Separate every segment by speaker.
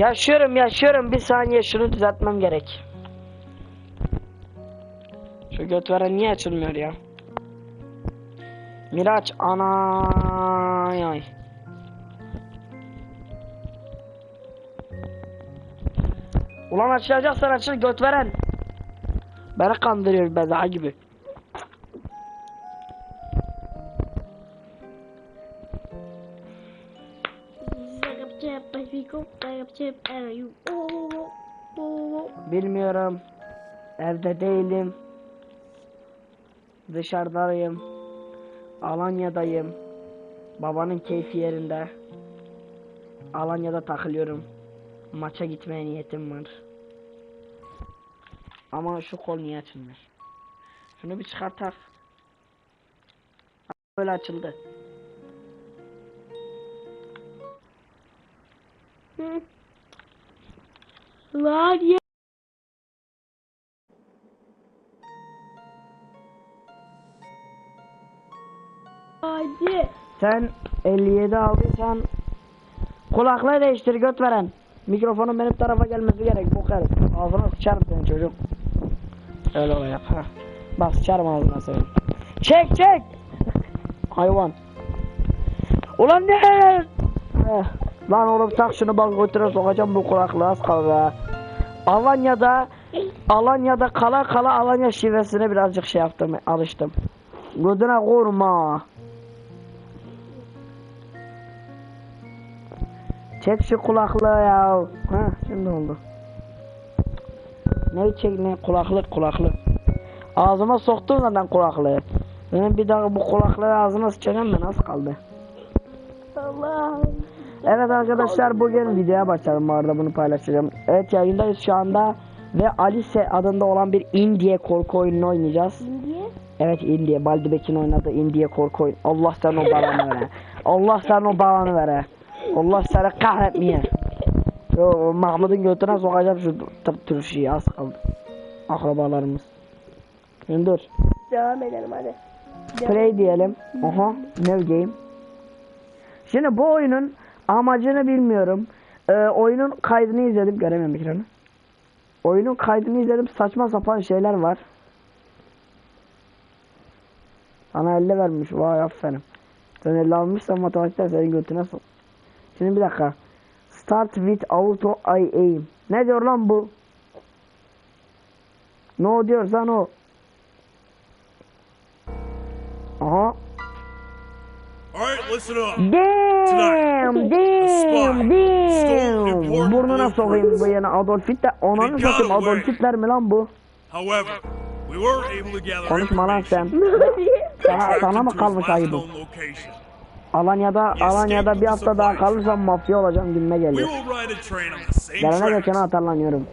Speaker 1: Yaşıyorum yaşıyorum bir saniye şunu düzeltmem gerek. Şu göt veren niye açılmıyor ya? Miraç ana ay. Ulan açılacaksan açıl göt veren. Beni kandırıyor bezaha gibi. Bilmiyorum. Evde değilim. Dışarıdayım. Alanya'dayım. Babanın keyfi yerinde. Alanya'da takılıyorum. Maça gitmeye niyetim var. Ama şu kol niye açılmıyor? Şunu bir çıkartak. Böyle açıldı.
Speaker 2: Lan ya. Hadi.
Speaker 1: Sen 57 aldıysan kulaklığı değiştir göt veren. Mikrofonun benim tarafa gelmesi gerek bu kadar. Ağzına sıçarım senin çocuk. Öyle o yap ha. Bak sıçarım ağzına senin. Çek çek. Hayvan. Ulan ne? Eh, Lan oğlum tak şunu bak götüre sokacağım bu kulaklığı az kaldı. Alanya'da Alanya'da kala kala Alanya şivesine birazcık şey yaptım alıştım. Gözüne kurma. Çek şu kulaklığı ya. Ha şimdi oldu. Ne çek ne kulaklık kulaklık. Ağzıma soktuğun zaman kulaklığı. Benim bir daha bu kulaklığı ağzıma sıçacağım ben az kaldı.
Speaker 2: Allah'ım.
Speaker 1: Evet arkadaşlar bugün videoya başladım bu arada bunu paylaşacağım. Evet yayındayız şu anda ve Alice adında olan bir indie korku oyununu oynayacağız.
Speaker 2: Niye?
Speaker 1: Evet indie Baldi Bek'in oynadığı indie korku oyunu. Allah sen o balanı vere. Allah sen o balanı vere. Allah seni kahretmeye. Yo, Mahmut'un götüne sokacağım şu tır turşuyu az kaldı. Akrabalarımız. Şimdi dur.
Speaker 2: Devam edelim hadi.
Speaker 1: Play diyelim. Aha. New game. Şimdi bu oyunun amacını bilmiyorum. Ee, oyunun kaydını izledim. Göremiyorum ekranı. Oyunun kaydını izledim. Saçma sapan şeyler var. Sana 50 vermiş. Vay aferin. Sen 50 almışsan matematikten senin götüne sok. Şimdi bir dakika. Start with auto I aim. Ne diyor lan bu? No diyorsan o. Aha.
Speaker 3: Listen.
Speaker 1: Damn, damn, damn. Burnuna sokayım bu yana Adolf Hitler.
Speaker 3: Got
Speaker 1: satayım. Adolf Hitler mi lan bu?
Speaker 3: However, we were able to gather
Speaker 1: Konuşma lan sen. Sana, sana mı kalmış
Speaker 3: location.
Speaker 1: Alanya'da, Alanya'da bir hafta daha kalırsam mafya olacağım günüme geliyor. Gelene geçene atarlanıyorum.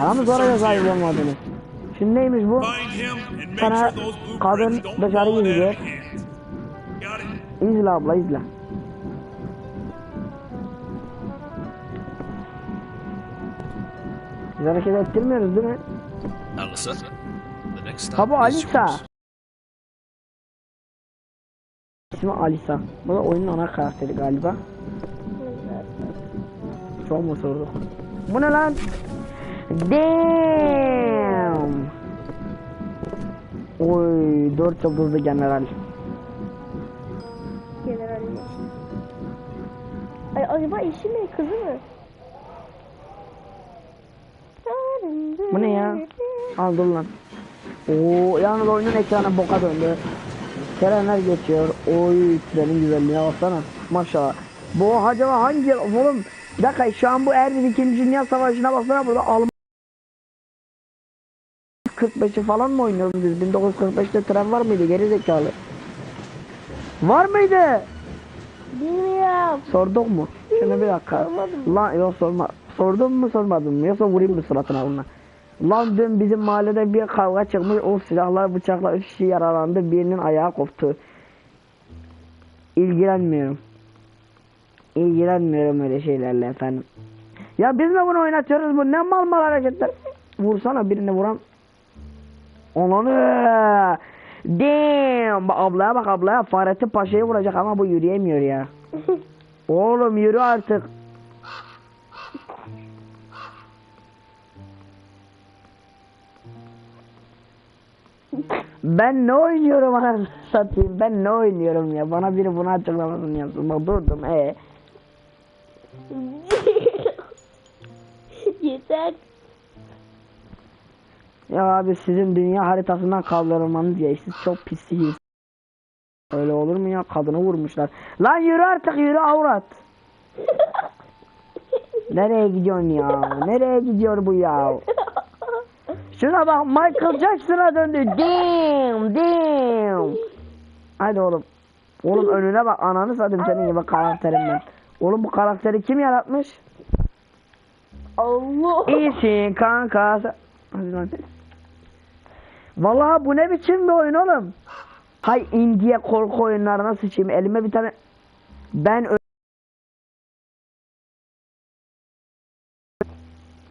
Speaker 1: Aramız oraya sahip olmadınız. Şimdi neymiş bu? Sana kadın dışarı
Speaker 3: fall
Speaker 1: İzle abla izle. Biz hareket ettirmiyoruz değil mi?
Speaker 4: Alisa,
Speaker 1: Ha bu
Speaker 4: is
Speaker 1: Alisa. İsmi Alisa. Bu da oyunun ana karakteri galiba. Çok mu sorduk? Bu ne lan? Damn. Oy, dört yıldızlı general.
Speaker 2: Generalmiş. Ay acaba eşi mi kızı mı?
Speaker 1: Bu ne ya? Al dur lan. Oo, yalnız oyunun ekranı boka döndü. Trenler geçiyor. Oy, trenin güzelliğine baksana. Maşallah. Bu acaba hangi? Oğlum, bir dakika şu an bu Erbil 2. Dünya Savaşı'na baksana burada Alman 45'i falan mı oynuyoruz biz? 1945'te tren var mıydı? Geri zekalı. Var mıydı?
Speaker 2: Bilmiyorum.
Speaker 1: Sorduk mu? Şunu bir dakika.
Speaker 2: Sormadım.
Speaker 1: Lan yok sorma. Sordun mu sormadın mı? Yoksa vurayım mı suratına bununla? Lan dün bizim mahallede bir kavga çıkmış. O silahlar bıçaklar üç kişi yaralandı. Birinin ayağı koptu. İlgilenmiyorum. İlgilenmiyorum öyle şeylerle efendim. Ya biz mi bunu oynatıyoruz bu? Ne mal mal hareketler? Vursana birini vuran. Ananı. Damn. Bak ablaya bak ablaya. Fahrettin Paşa'yı vuracak ama bu yürüyemiyor ya. Oğlum yürü artık. Ben ne oynuyorum anasını satayım? Ben ne oynuyorum ya? Bana biri bunu açıklamasını yapsın. Bak durdum ee.
Speaker 2: Yeter.
Speaker 1: Ya abi sizin dünya haritasından kaldırılmanız ya. Siz çok pissiniz. Öyle olur mu ya? Kadını vurmuşlar. Lan yürü artık yürü avrat. Nereye gidiyorsun ya? Nereye gidiyor bu ya? Şuna bak Michael Jackson'a döndü. Damn, damn. Hadi oğlum. Oğlum önüne bak ananı satayım senin gibi karakterimden. Oğlum bu karakteri kim yaratmış?
Speaker 2: Allah.
Speaker 1: İyisin kanka. Hadi lan. Vallahi bu ne biçim bir oyun oğlum? Hay indiye korku oyunlarına sıçayım. Elime bir tane ben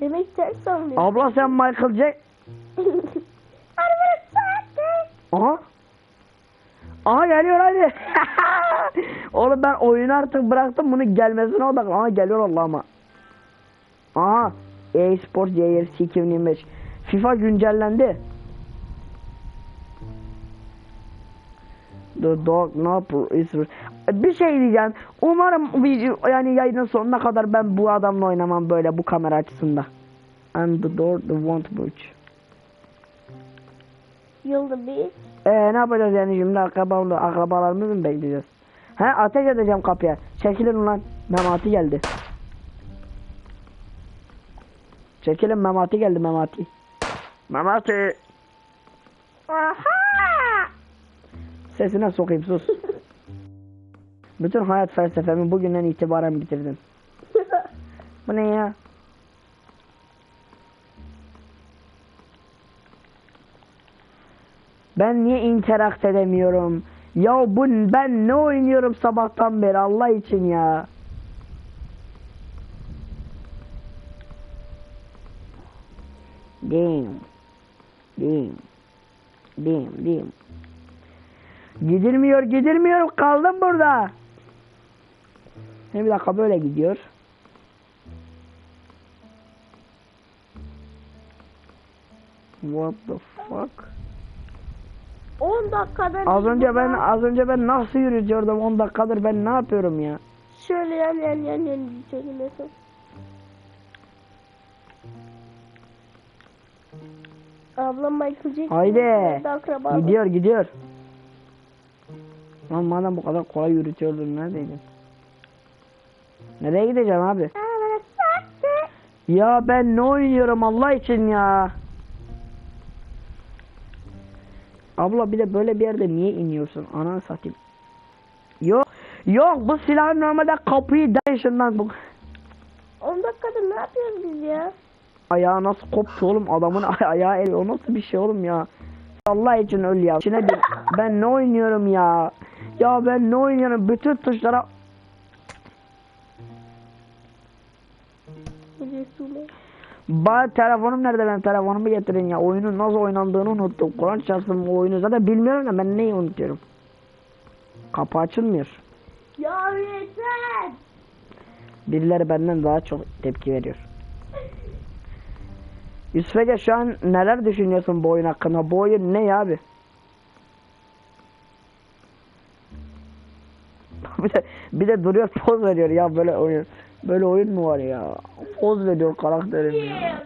Speaker 2: Demek ters sanmıyor.
Speaker 1: abla sen Michael Jack Aha. Aha geliyor hadi. Oğlum ben oyunu artık bıraktım bunu gelmesine odaklan. Aha geliyor Allah'ıma. Aha. EA Sports YRC 2025. FIFA güncellendi. The dog Napper is bir şey diyeceğim. Umarım video yani yayının sonuna kadar ben bu adamla oynamam böyle bu kamera açısında. And the door the won't budge.
Speaker 2: Yılda bir.
Speaker 1: Ee ne yapacağız yani şimdi akrabalı, akrabalarımızı mı bekleyeceğiz? He ateş edeceğim kapıya. Çekilin ulan. Memati geldi. Çekilin Memati geldi Memati. Memati. Sesine sokayım sus. Bütün hayat felsefemi bugünden itibaren bitirdim. Bu ne ya? Ben niye interakt edemiyorum? Ya bu ben ne oynuyorum sabahtan beri Allah için ya. Damn. Damn. Damn, damn. Gidilmiyor, gidilmiyor. Kaldım burada. Ne bir dakika böyle gidiyor. What the fuck?
Speaker 2: 10 dakikada
Speaker 1: Az önce ben az önce ben nasıl yürütüyordum 10 dakikadır ben ne yapıyorum ya?
Speaker 2: Şöyle yan yan yan yan gideceğim mesela. Ablam Michael Jackson.
Speaker 1: Haydi. Gidiyor gidiyor. Lan madem bu kadar kolay yürütüyordun neredeydin? Nereye gideceğim abi? Ya ben ne oynuyorum Allah için ya? Abla bir de böyle bir yerde niye iniyorsun? Ananı satayım. Yok. Yok bu silahın normalde kapıyı dışından bu
Speaker 2: 10 dakikada ne yapıyoruz biz ya?
Speaker 1: ayağı nasıl koptu oğlum adamın ay- ayağı el o nasıl bir şey oğlum ya Allah için öl ya bir ben ne oynuyorum ya ya ben ne oynuyorum bütün tuşlara
Speaker 2: Resulü.
Speaker 1: Ba telefonum nerede benim telefonumu getirin ya oyunun nasıl oynandığını unuttum Kur'an çarpsın o oyunu zaten bilmiyorum da ben neyi unutuyorum Kapı açılmıyor
Speaker 2: Ya yeter.
Speaker 1: Birileri benden daha çok tepki veriyor Yusuf Ege şu an neler düşünüyorsun bu oyun hakkında? Bu oyun ne ya abi? Bir de duruyor poz veriyor ya böyle oyun. Böyle oyun mu var ya? Poz veriyor karakterim ya.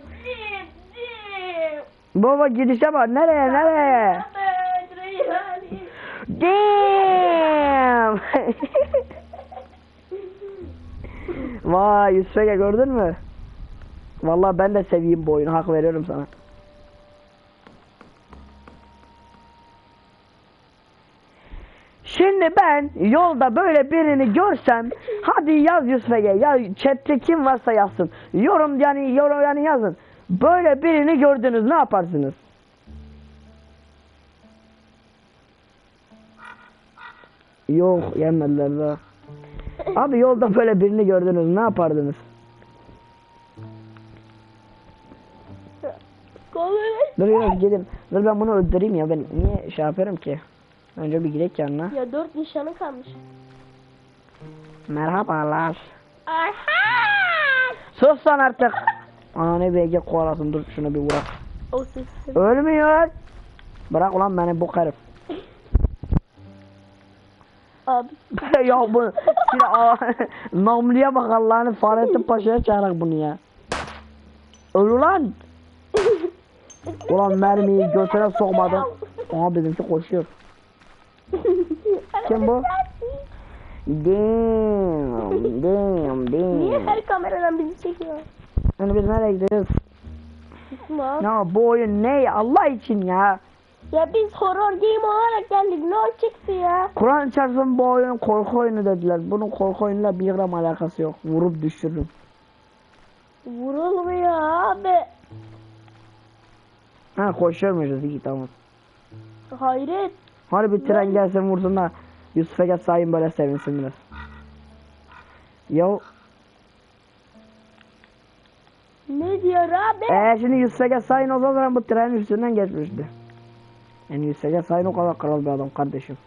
Speaker 1: Baba gidişe bak nereye nereye? Damn! Vay Yusuf Ege gördün mü? Vallahi ben de seveyim bu oyunu hak veriyorum sana. Şimdi ben yolda böyle birini görsem hadi yaz Yusuf Ege ya chatte kim varsa yazsın. Yorum yani yorum yani yazın. Böyle birini gördünüz ne yaparsınız? Yok yemediler daha. Abi yolda böyle birini gördünüz ne yapardınız?
Speaker 2: Kolay.
Speaker 1: Dur biraz gidin. Dur ben bunu öldüreyim ya ben niye şey yapıyorum ki? Önce bir gidelim yanına.
Speaker 2: Ya dört nişanı kalmış.
Speaker 1: Merhabalar.
Speaker 2: Aha!
Speaker 1: Sus lan artık. Ananı BG kovalasın dur şunu bir vurak.
Speaker 2: O sesim.
Speaker 1: Ölmüyor. Bırak ulan beni bu herif.
Speaker 2: Abi.
Speaker 1: ya bu şimdi namluya bak Allah'ını Fahrettin Paşa'ya çağırak bunu ya. Öl ulan. Ulan mermiyi götüne sokmadım. Aha bizimki koşuyor. Kim bu? Damn, damn,
Speaker 2: Niye
Speaker 1: damn.
Speaker 2: her kameradan bizi çekiyor?
Speaker 1: Yani biz nereye gidiyoruz?
Speaker 2: İsmail.
Speaker 1: Ya bu oyun ne Allah için ya?
Speaker 2: Ya biz horror game olarak geldik. Ne o çıktı ya?
Speaker 1: Kur'an çarpsın bu oyun korku oyunu dediler. Bunun korku oyunuyla bir gram alakası yok. Vurup düşürürüm.
Speaker 2: Vurulmuyor abi.
Speaker 1: Ha koşuyormuşuz iyi tamam.
Speaker 2: Hayret.
Speaker 1: Hadi bir tren gelsin vursun da Yusuf Ege sayın böyle sevinsin biraz. Yo,
Speaker 2: Ne diyor abi?
Speaker 1: eee şimdi Yusuf Ege sayın o zaman bu trenin üstünden geçmişti. Yani Yusuf Ege sayın o kadar kral bir adam kardeşim.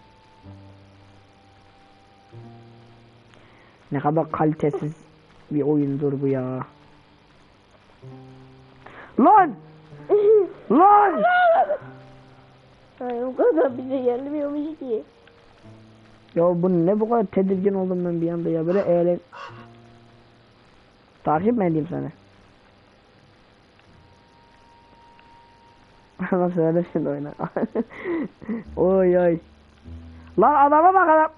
Speaker 1: Ne kadar kalitesiz bir oyundur bu ya. Lan! Lan!
Speaker 2: Ay o kadar bize gelmiyormuş ki.
Speaker 1: Ya bu ne bu kadar tedirgin oldum ben bir anda ya böyle eğlen... Takip mi edeyim seni? Nasıl öyle şimdi oyna. oy oy. Lan adama bak adam.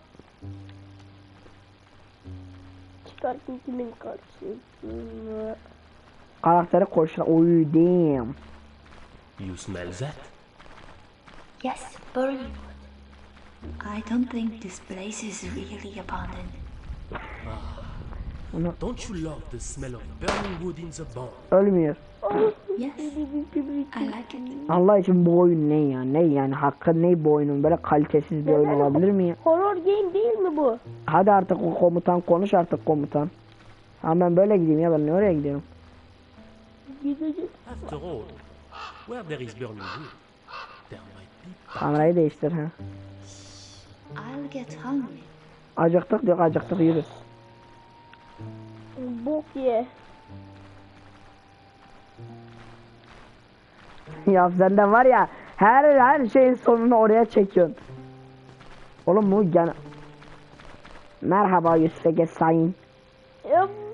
Speaker 2: Çıkartın kimin karşısına.
Speaker 1: Karakteri koşuyor. Oy damn.
Speaker 5: You smell that?
Speaker 6: Yes, Burleywood. I don't think this place is really abandoned.
Speaker 5: Don't you love the smell of burning wood in the barn?
Speaker 1: Ölmüyor.
Speaker 6: Yes, I like it.
Speaker 1: Allah için bu oyun ne ya? Ne yani? Hakkı ne bu oyunun? Böyle kalitesiz bir oyun olabilir mi ya?
Speaker 2: Horror game değil mi bu?
Speaker 1: Hadi artık o komutan konuş artık komutan. Ha ben böyle gideyim ya ben ne oraya gidiyorum?
Speaker 2: Gidecek.
Speaker 5: After all, where there is burning wood, there might be
Speaker 1: Kamerayı değiştir ha.
Speaker 6: I'll get hungry.
Speaker 1: Acıktık diyor acıktık yürü.
Speaker 2: Bok ye.
Speaker 1: ya sen de var ya her her şeyin sonunu oraya çekiyorsun. Oğlum bu gene... Merhaba Yusuf Ege Sayın.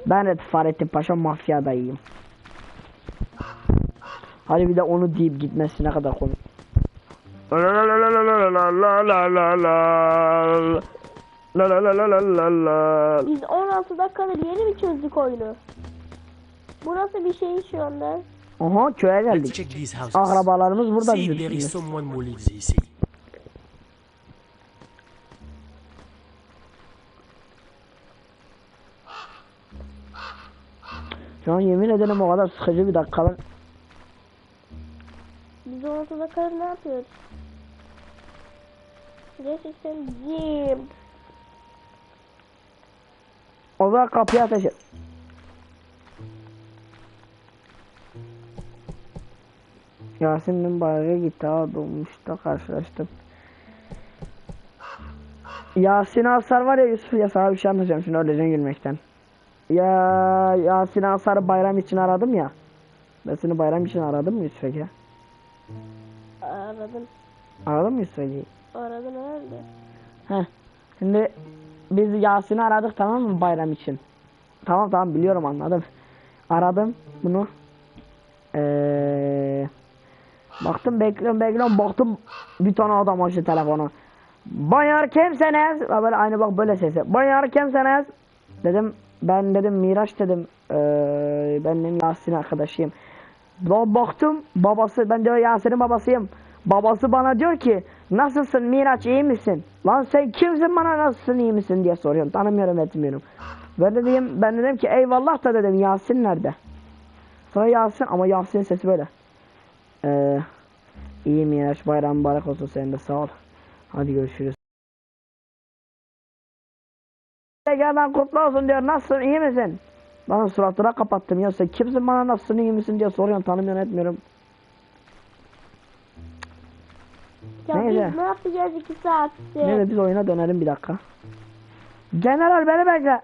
Speaker 1: Ben de Fahrettin Paşa mafyadayım. Hadi bir de onu deyip gitmesi ne kadar komik. La la la la la la la la la la la. La la la la la la la.
Speaker 2: biz 16 dakikadır yeni mi çözdük oyunu? Bu nasıl bir şey şu anda?
Speaker 1: Aha köye
Speaker 5: Let's
Speaker 1: geldik. Akrabalarımız burada
Speaker 5: lives ici.
Speaker 1: Şu an yemin ederim o kadar sıkıcı bir dakikalar.
Speaker 2: Biz 16 dakikadır ne yapıyoruz? Gerçekten gym.
Speaker 1: O zaman kapıyı ateş et. Yasin'in bayağı gitti ha dolmuşta karşılaştım. Yasin Asar var ya Yusuf ya sana bir şey anlatacağım şimdi öleceksin gülmekten. Ya Yasin Asar'ı bayram için aradım ya. Ben seni bayram için aradım mı Yusuf Ege?
Speaker 2: Aradım.
Speaker 1: Aradım mı Yusuf Ege'yi?
Speaker 2: Aradım herhalde.
Speaker 1: Heh. Şimdi biz Yasin'i aradık tamam mı bayram için? Tamam tamam biliyorum anladım. Aradım bunu. Ee, baktım bekliyorum bekliyorum baktım bir tane adam açtı telefonu. Bayar kimseniz? Böyle aynı bak böyle sesi. Bayar kimseniz? Dedim ben dedim Miraç dedim. Ee, ben dedim Yasin arkadaşıyım. Ba- Baktım babası ben diyor Yasin'in babasıyım. Babası bana diyor ki nasılsın Miraç iyi misin? Lan sen kimsin bana nasılsın iyi misin diye soruyorum. Tanımıyorum etmiyorum. Ben de diyeyim ben dedim ki eyvallah da dedim Yasin nerede? Sonra Yasin ama Yasin'in sesi böyle. Ee, iyi Miraç bayram mübarek olsun senin de sağ ol. Hadi görüşürüz. Tekrardan kutlu olsun diyor. Nasılsın iyi misin? Lan suratına kapattım ya sen kimsin bana nasılsın iyi misin diye soruyorsun tanımıyorum etmiyorum.
Speaker 2: Ya
Speaker 1: Neyse.
Speaker 2: biz ne yapacağız 2 saatte?
Speaker 1: Neyse biz oyuna dönelim bir dakika. General beni bekle.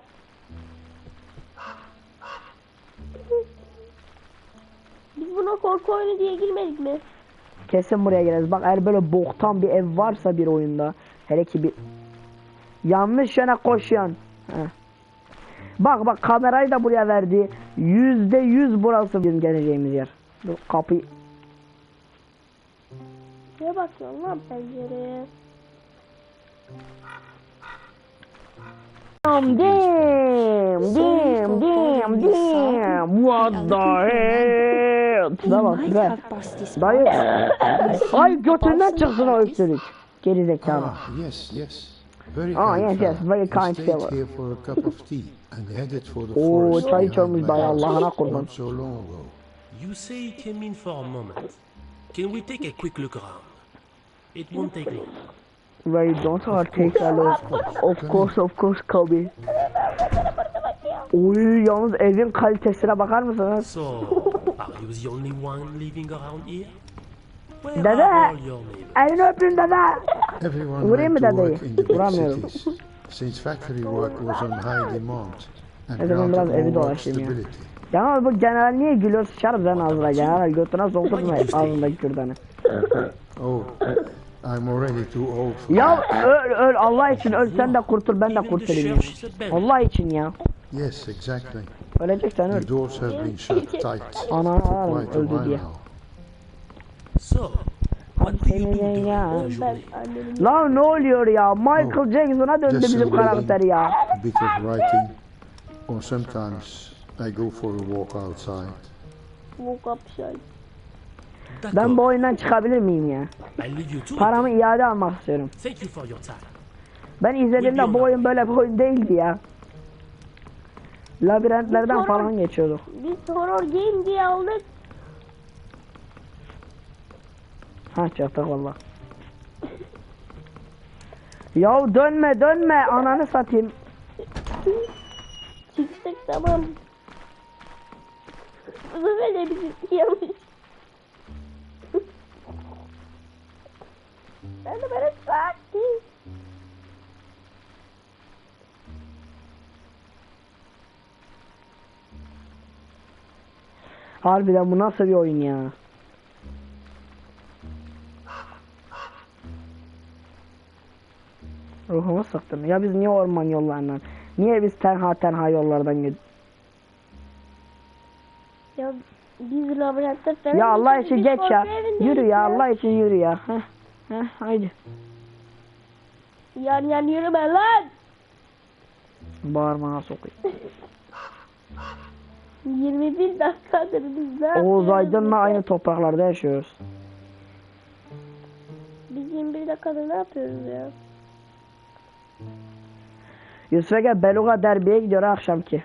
Speaker 2: Biz buna korku oyunu diye girmedik mi?
Speaker 1: Kesin buraya gireriz. Bak eğer böyle boktan bir ev varsa bir oyunda. Hele ki bir... Yanlış yöne. Heh. Bak bak kamerayı da buraya verdi. Yüzde yüz burası bizim geleceğimiz yer. Dur kapıyı...
Speaker 2: Ne bakıyorsun lan pencereye?
Speaker 1: Damn, damn, damn, damn, damn. What the hell? Şuna bak şuna. Dayı. Ay götünden çıksın o öksürük. Geri zekalı.
Speaker 7: Ah, yes, yes. Very
Speaker 1: Oh,
Speaker 7: kind
Speaker 1: yes, yes, very kind
Speaker 7: stayed
Speaker 1: fellow.
Speaker 7: here for a cup of tea and headed for the
Speaker 1: Oo,
Speaker 7: forest
Speaker 1: çay
Speaker 7: behind
Speaker 1: içiyormuş
Speaker 7: house
Speaker 1: Allah'ına kurban.
Speaker 5: You say he came in for a moment. Can we take a quick look around? It won't take long.
Speaker 1: You don't to take a look. Of course, of course, Kobe. Oy yalnız evin kalitesine bakar mısınız?
Speaker 5: So, are you the only one living around here? Where
Speaker 1: Dede.
Speaker 5: are all your neighbors?
Speaker 1: Elini öpün dede.
Speaker 7: Everyone
Speaker 1: Vurayım mı dedeyi? Vuramıyorum.
Speaker 7: since factory work was on high demand and
Speaker 1: zaman biraz evi dolaşayım ya. Ya bu general niye gülüyor sıçarım sen ağzına general götüne sokturma ağzındaki kürdanı.
Speaker 7: Oh, I'm already too old for
Speaker 1: Ya öl öl Allah için öl sen de kurtul ben de kurtulayım. Allah için ya.
Speaker 7: Yes, exactly.
Speaker 1: Öleceksen öl.
Speaker 7: The doors have been shut tight for
Speaker 1: ağlarım öldü diye.
Speaker 5: So, what do you do
Speaker 1: Senin ya. Lan ne oluyor ya? Michael Jackson'a döndü bizim karakteri ya.
Speaker 7: bit of writing, or sometimes I go for a walk outside.
Speaker 2: up şey.
Speaker 1: Ben bu oyundan çıkabilir miyim ya? Paramı iade almak istiyorum. Ben izlediğimde bu oyun böyle bir oyun değildi ya. Labirentlerden
Speaker 2: Sonra-
Speaker 1: falan geçiyorduk.
Speaker 2: Biz horror game diye aldık.
Speaker 1: Ha çaktık valla. Ya dönme dönme ananı satayım.
Speaker 2: Çıktık tamam. Bu böyle bir yanlış. Ben de böyle sakin.
Speaker 1: Harbiden bu nasıl bir oyun ya? Ruhumu sıktım. Ya biz niye orman yollarından? Niye biz tenha tenha yollardan gidiyoruz?
Speaker 2: Ya biz labirentte
Speaker 1: Ya Allah için geç ya. Yürü ya Allah için yürü ya. Heh. Heh haydi.
Speaker 2: Yan yan yürüme lan.
Speaker 1: Bağırmana sokayım.
Speaker 2: 21 dakikadır biz ne
Speaker 1: Oğuz Aydın'la aynı topraklarda yaşıyoruz.
Speaker 2: Biz 21 dakikada ne yapıyoruz ya?
Speaker 1: Yusuf Ege Beluga derbiye gidiyor akşamki.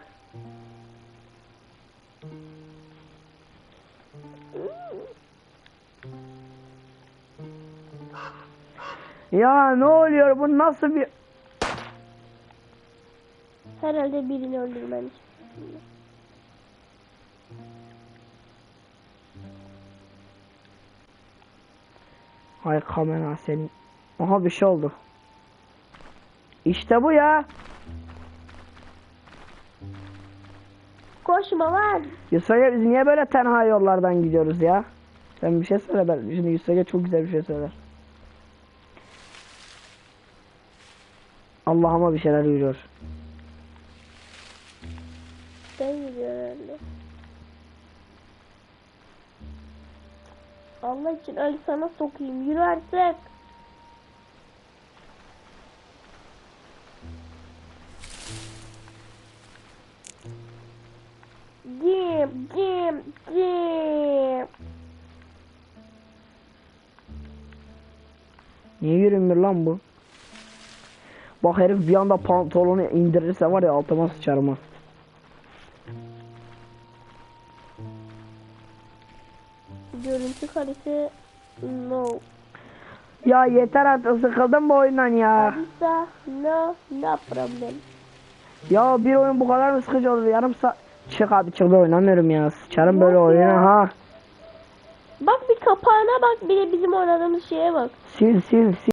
Speaker 1: Ya ne oluyor bu nasıl bir...
Speaker 2: Herhalde birini öldürmen için.
Speaker 1: Ay kamera senin. Aha bir şey oldu. İşte bu ya.
Speaker 2: Koşma lan.
Speaker 1: Yusuf Ege biz niye böyle tenha yollardan gidiyoruz ya? Sen bir şey söyle ben. Şimdi Yusuf Ege çok güzel bir şey söyler. Allah'ıma bir şeyler yürüyor.
Speaker 2: Ben gidiyorum herhalde. Allah için öl sana sokayım. Yürü artık. Dim, dim, dim.
Speaker 1: Niye yürümüyor lan bu? Bak herif bir anda pantolonu indirirse var ya altıma sıçarım ha.
Speaker 2: Görüntü kalitesi no.
Speaker 1: Ya yeter artık sıkıldım bu oyundan ya.
Speaker 2: Arisa no no problem.
Speaker 1: Ya bir oyun bu kadar mı sıkıcı olur? Yarım saat... Çık abi çık oynamıyorum ya. Sıçarım böyle oyuna
Speaker 2: ya.
Speaker 1: ha.
Speaker 2: Bak bir kapağına bak bir de bizim oynadığımız şeye bak.
Speaker 1: Sil sil sil.